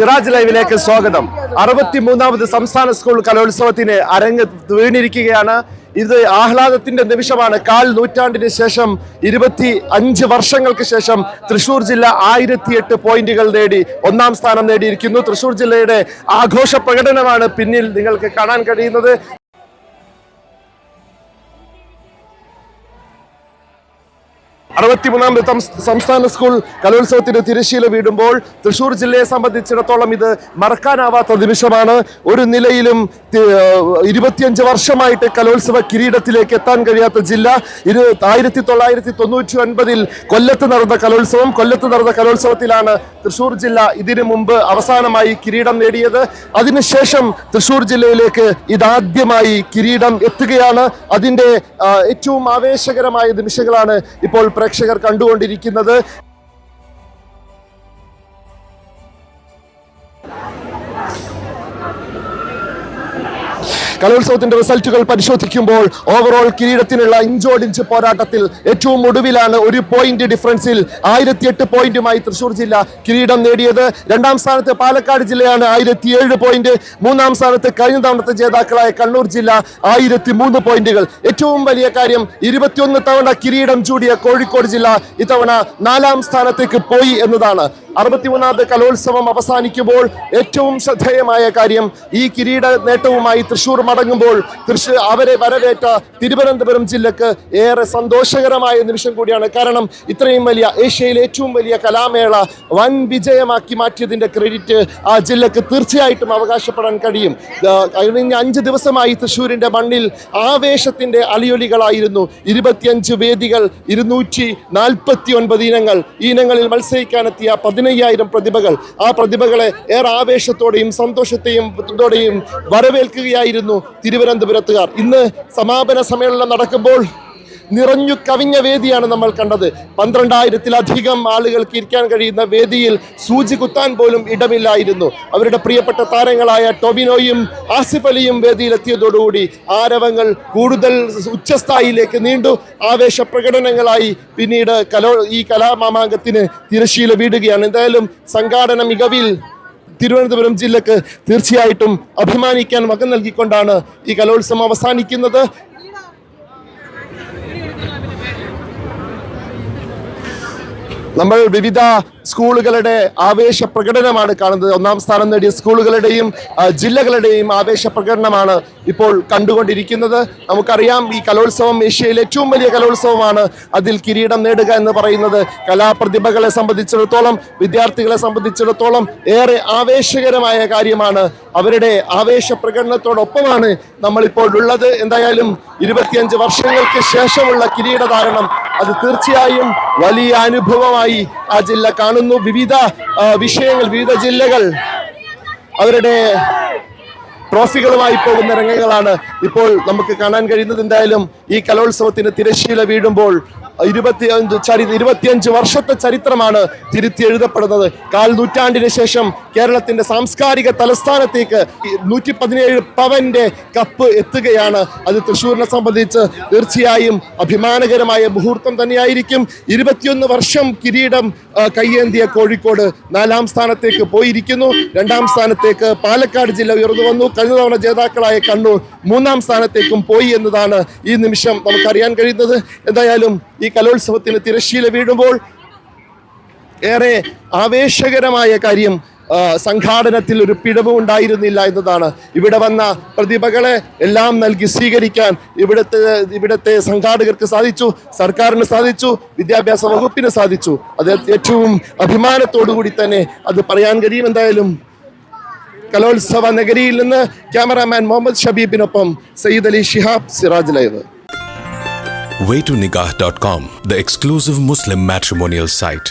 സിറാജ് ലൈവിലേക്ക് സ്വാഗതം. അറുപത്തിമൂന്നാമത് സംസ്ഥാന സ്കൂൾ കലോത്സവത്തിന് അരങ്ങ് വീണിരിക്കുകയാണ്. ഇത് ആഹ്ലാദത്തിന്റെ നിമിഷമാണ്. കാൽ നൂറ്റാണ്ടിന് ശേഷം ഇരുപത്തി അഞ്ച് വർഷങ്ങൾക്ക് ശേഷം തൃശൂർ ജില്ല ആയിരത്തി എട്ട് പോയിന്റുകൾ നേടി ഒന്നാം സ്ഥാനം നേടിയിരിക്കുന്നു. തൃശൂർ ജില്ലയുടെ ആഘോഷ പ്രകടനമാണ് പിന്നിൽ നിങ്ങൾക്ക് കാണാൻ കഴിയുന്നത്. അറുപത്തിമൂന്നാമത് തം- സംസ്ഥാന സ്കൂൾ കലോത്സവത്തിന്റെ തിരശ്ശീല വീടുമ്പോൾ തൃശൂർ ജില്ലയെ സംബന്ധിച്ചിടത്തോളം ഇത് മറക്കാനാവാത്ത നിമിഷമാണ്. ഒരു നിലയിലും ഇരുപത്തിയഞ്ച് വർഷമായിട്ട് കലോത്സവ കിരീടത്തിലേക്ക് എത്താൻ കഴിയാത്ത ജില്ല. ഇരു ആയിരത്തി തൊള്ളായിരത്തി തൊണ്ണൂറ്റി ഒൻപതിൽ കൊല്ലത്ത് നടന്ന കലോത്സവം കൊല്ലത്ത് നടന്ന കലോത്സവത്തിലാണ് തൃശൂർ ജില്ല ഇതിനു മുമ്പ് അവസാനമായി കിരീടം നേടിയത്. അതിനുശേഷം തൃശൂർ ജില്ലയിലേക്ക് ഇതാദ്യമായി കിരീടം എത്തുകയാണ്. അതിന്റെ ഏറ്റവും ആവേശകരമായ നിമിഷങ്ങളാണ് ഇപ്പോൾ പ്രേക്ഷകർ കണ്ടുകൊണ്ടിരിക്കുന്നത്. കലോത്സവത്തിന്റെ റിസൾട്ടുകൾ പരിശോധിക്കുമ്പോൾ ഓവറോൾ കിരീടത്തിനുള്ള ഇഞ്ചോടിഞ്ച് പോരാട്ടത്തിൽ ഏറ്റവും ഒടുവിലാണ് ഒരു പോയിന്റ് ഡിഫറൻസിൽ ആയിരത്തി എട്ട് പോയിന്റുമായി തൃശൂർ ജില്ല കിരീടം നേടിയത്. രണ്ടാം സ്ഥാനത്ത് പാലക്കാട് ജില്ലയാണ് ആയിരത്തി ഏഴ് പോയിന്റ് മൂന്നാം സ്ഥാനത്ത് കഴിഞ്ഞ തവണത്തെ ജേതാക്കളായ കണ്ണൂർ ജില്ല ആയിരത്തി മൂന്ന് പോയിന്റുകൾ ഏറ്റവും വലിയ കാര്യം ഇരുപത്തിയൊന്ന് തവണ കിരീടം ചൂടിയ കോഴിക്കോട് ജില്ല ഇത്തവണ നാലാം സ്ഥാനത്തേക്ക് പോയി എന്നതാണ്. അറുപത്തിമൂന്നാമത് കലോത്സവം അവസാനിക്കുമ്പോൾ ഏറ്റവും ശ്രദ്ധേയമായ കാര്യം ഈ കിരീട നേട്ടവുമായി തൃശൂർ മടങ്ങുമ്പോൾ തൃശൂർ അവരെ വരവേറ്റ തിരുവനന്തപുരം ജില്ലക്ക് ഏറെ സന്തോഷകരമായ നിമിഷം കൂടിയാണ്. കാരണം ഇത്രയും വലിയ ഏഷ്യയിലെ ഏറ്റവും വലിയ കലാമേള വൻ വിജയമാക്കി മാറ്റിയതിന്റെ ക്രെഡിറ്റ് ആ ജില്ലക്ക് തീർച്ചയായിട്ടും അവകാശപ്പെടാൻ കഴിയും. കഴിഞ്ഞ അഞ്ച് ദിവസമായി തൃശൂരിന്റെ മണ്ണിൽ ആവേശത്തിന്റെ അലിയൊലികളായിരുന്നു. ഇരുപത്തിയഞ്ച് വേദികൾ ഇരുന്നൂറ്റി നാൽപ്പത്തി ഒൻപത് ഇനങ്ങൾ. ഈ ഇനങ്ങളിൽ മത്സരിക്കാനെത്തിയ പതിനയ്യായിരം പ്രതിഭകൾ. ആ പ്രതിഭകളെ ഏറെ ആവേശത്തോടെയും സന്തോഷത്തെയും വരവേൽക്കുകയായിരുന്നു തിരുവനന്തപുരത്തുകാർ. ഇന്ന് സമാപന സമ്മേളനം നടക്കുമ്പോൾ നിറഞ്ഞു കവിഞ്ഞ വേദിയാണ് നമ്മൾ കണ്ടത്. പന്ത്രണ്ടായിരത്തിലധികം ആളുകൾക്ക് ഇരിക്കാൻ കഴിയുന്ന വേദിയിൽ സൂചി കുത്താൻ പോലും ഇടമില്ലായിരുന്നു. അവരുടെ പ്രിയപ്പെട്ട താരങ്ങളായ ടൊബിനോയും ആസിഫ് അലിയും വേദിയിലെത്തിയതോടുകൂടി ആരവങ്ങൾ കൂടുതൽ ഉച്ചസ്ഥായിലേക്ക് നീണ്ടു. ആവേശ പ്രകടനങ്ങളായി പിന്നീട് കലോ ഈ കലാമാമാങ്കത്തിന് തിരശീല വീടുകയാണ്. എന്തായാലും സംഘാടന മികവിൽ തിരുവനന്തപുരം ജില്ലക്ക് തീർച്ചയായിട്ടും അഭിമാനിക്കാൻ വക നൽകിക്കൊണ്ടാണ് ഈ കലോത്സവം അവസാനിക്കുന്നത്. നമ്മൾ വിവിധ സ്കൂളുകളുടെ ആവേശ പ്രകടനമാണ് കാണുന്നത്. ഒന്നാം സ്ഥാനം നേടിയ സ്കൂളുകളുടെയും ജില്ലകളുടെയും ആവേശ പ്രകടനമാണ് ഇപ്പോൾ കണ്ടുകൊണ്ടിരിക്കുന്നത്. നമുക്കറിയാം ഈ കലോത്സവം ഏഷ്യയിലെ ഏറ്റവും വലിയ കലോത്സവമാണ്. അതിൽ കിരീടം നേടുക എന്ന് പറയുന്നത് കലാപ്രതിഭകളെ സംബന്ധിച്ചിടത്തോളം വിദ്യാർത്ഥികളെ സംബന്ധിച്ചിടത്തോളം ഏറെ ആവേശകരമായ കാര്യമാണ്. അവരുടെ ആവേശ പ്രകടനത്തോടൊപ്പമാണ് നമ്മളിപ്പോൾ ഉള്ളത്. എന്തായാലും ഇരുപത്തിയഞ്ച് വർഷങ്ങൾക്ക് ശേഷമുള്ള കിരീടധാരണം അത് തീർച്ചയായും വലിയ അനുഭവമായി ആ ജില്ല കാണുന്നു. വിവിധ വിഷയങ്ങൾ വിവിധ ജില്ലകൾ അവരുടെ ട്രോഫികളുമായി പോകുന്ന രംഗങ്ങളാണ് ഇപ്പോൾ നമുക്ക് കാണാൻ കഴിയുന്നത്. എന്തായാലും ഈ കലോത്സവത്തിന് തിരശ്ശീല വീഴുമ്പോൾ ഇരുപത്തിയഞ്ച് ചരി ഇരുപത്തിയഞ്ച് വർഷത്തെ ചരിത്രമാണ് തിരുത്തി എഴുതപ്പെടുന്നത്. കാൽ നൂറ്റാണ്ടിന് ശേഷം കേരളത്തിന്റെ സാംസ്കാരിക തലസ്ഥാനത്തേക്ക് നൂറ്റി പതിനേഴ് പവന്റെ കപ്പ് എത്തുകയാണ്. അത് തൃശ്ശൂരിനെ സംബന്ധിച്ച് തീർച്ചയായും അഭിമാനകരമായ മുഹൂർത്തം തന്നെയായിരിക്കും. ഇരുപത്തിയൊന്ന് വർഷം കിരീടം കയ്യേന്തിയ കോഴിക്കോട് നാലാം സ്ഥാനത്തേക്ക് പോയിരിക്കുന്നു. രണ്ടാം സ്ഥാനത്തേക്ക് പാലക്കാട് ജില്ല ഉയർന്നു വന്നു. കഴിഞ്ഞ തവണ ജേതാക്കളായ കണ്ണൂർ മൂന്നാം സ്ഥാനത്തേക്കും പോയി എന്നതാണ് ഈ നിമിഷം നമുക്കറിയാൻ കഴിയുന്നത്. എന്തായാലും ഈ കലോത്സവത്തിന് തിരശ്ശീല വീഴുമ്പോൾ ഏറെ ആവേശകരമായ കാര്യം സംഘാടനത്തിൽ ഒരു പിഴവ് ഉണ്ടായിരുന്നില്ല എന്നതാണ്. ഇവിടെ വന്ന പ്രതിഭകളെ എല്ലാം നൽകി സ്വീകരിക്കാൻ ഇവിടുത്തെ ഇവിടുത്തെ സംഘാടകർക്ക് സാധിച്ചു സർക്കാരിന് സാധിച്ചു വിദ്യാഭ്യാസ വകുപ്പിന് സാധിച്ചു. അത് ഏറ്റവും അഭിമാനത്തോടു കൂടി തന്നെ അത് പറയാൻ കഴിയും എന്തായാലും. കലോത്സവ നഗരിയിൽ നിന്ന് cameraman Muhammad ഷബീബിനൊപ്പം Sayyid Ali Shihab Siraj live. Waytonikah.com, the exclusive Muslim matrimonial site.